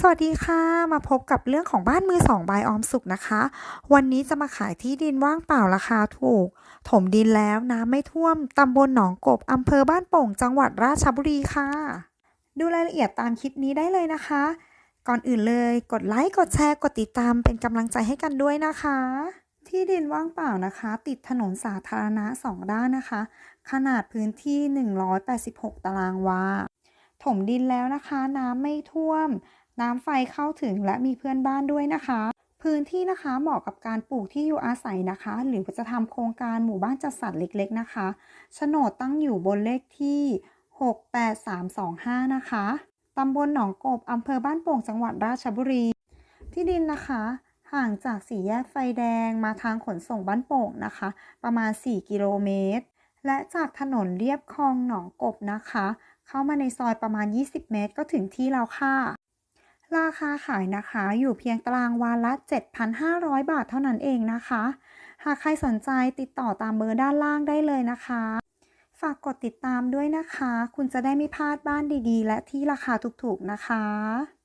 สวัสดีค่ะ มาพบกับเรื่องของบ้านมือสองบายออมสุขนะคะ วันนี้จะมาขายที่ดินว่างเปล่าราคาถูก ถมดินแล้วน้ำไม่ท่วม ตำบลหนองกบอำเภอบ้านโป่ง จังหวัดราชบุรีค่ะ ดูรายละเอียดตามคลิปนี้ได้เลยนะคะ ก่อนอื่นเลยกดไลค์ กดแชร์ กดติดตามเป็นกำลังใจให้กันด้วยนะคะ ที่ดินว่างเปล่านะคะ ติดถนนสาธารณะสองด้านนะคะ ขนาดพื้นที่ 186 ตารางวา ถมดินแล้วนะคะ น้ำไม่ท่วม น้ำไฟเข้าถึงและมีเพื่อนบ้านด้วยนะคะ พื้นที่นะคะเหมาะกับการปลูกที่อยู่อาศัยนะคะ หรือจะทำโครงการหมู่บ้านจัดสรรเล็กๆนะคะโฉนดตั้งอยู่บนเลขที่ 68325 นะคะตำบลหนองกบอำเภอบ้านโป่งจังหวัดราชบุรี ที่ดินนะคะห่างจากสี่แยกไฟแดงมาทางขนส่งบ้านโป่งนะคะ ประมาณ 4 กิโลเมตร และจากถนนเรียบคลองหนองกบนะคะ เข้ามาในซอยประมาณ 20 เมตรก็ถึงที่แล้วค่ะ ราคาขายนะคะอยู่เพียงตารางวาละ 7,500 บาทเท่านั้นเองนะคะ หากใครสนใจติดต่อตามเบอร์ด้านล่างได้เลยนะคะ ฝากกดติดตามด้วยนะคะ คุณจะได้ไม่พลาดบ้านดีๆ และที่ราคาถูกๆนะคะ